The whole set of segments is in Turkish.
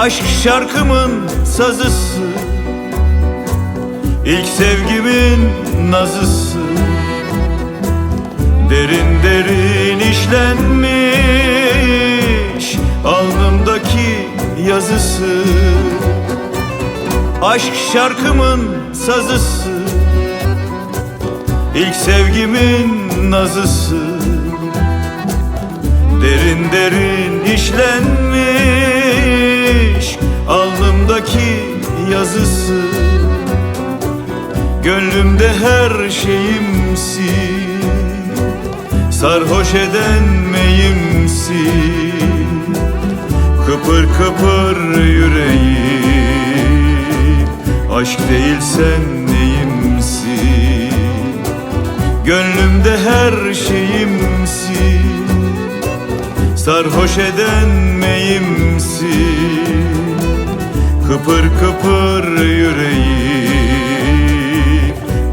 Aşk şarkımın sazısı. İlk sevgimin nazısı. Derin derin işlenmiş Alnımdaki yazısı. Aşk şarkımın sazısı. İlk sevgimin nazısı. Derin derin işlenmiş Alnımdaki yazısı. Gönlümde her şeyimsin Sarhoş eden meyimsin. Kıpır kıpır yüreğim Aşk değilsen neyimsin Sarhoş eden meyimsin Kıpır kıpır yüreğim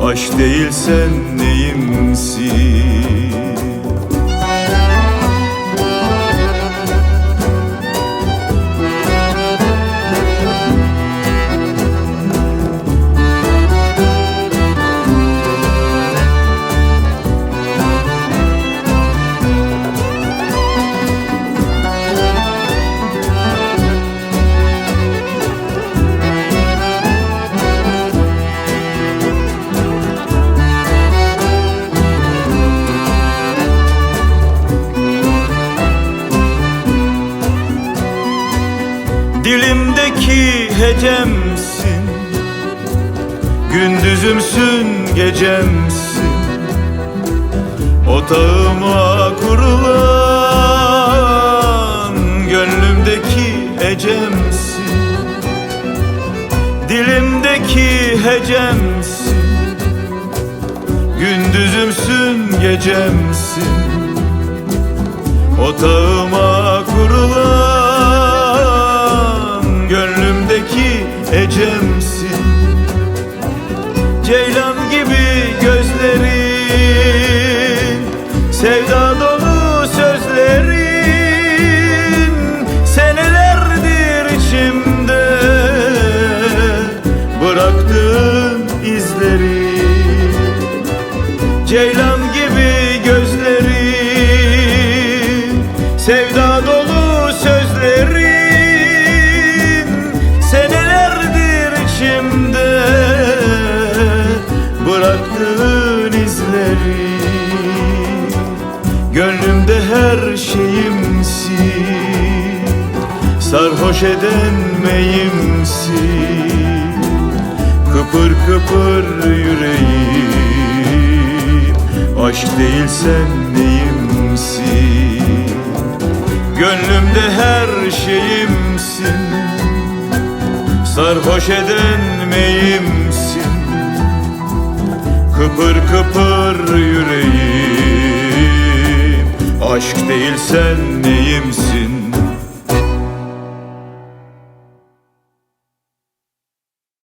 Aşk değilsen neyimsin Dilimdeki hecemsin. Gündüzümsün gecemsin. Otağıma kurulan Gönlümdeki ecemsin Dilimdeki hecemsin. Gündüzümsün gecemsin. Otağıma kurulan Gönlümdeki Gönlümde her şeyimsin Sarhoş eden meyimsin? Kıpır kıpır yüreğim. Aşk değilsen neyimsin Gönlümde her şeyimsin Sarhoş eden meyimsin? Kıpır kıpır yüreğim Aşk değilsen neyimsin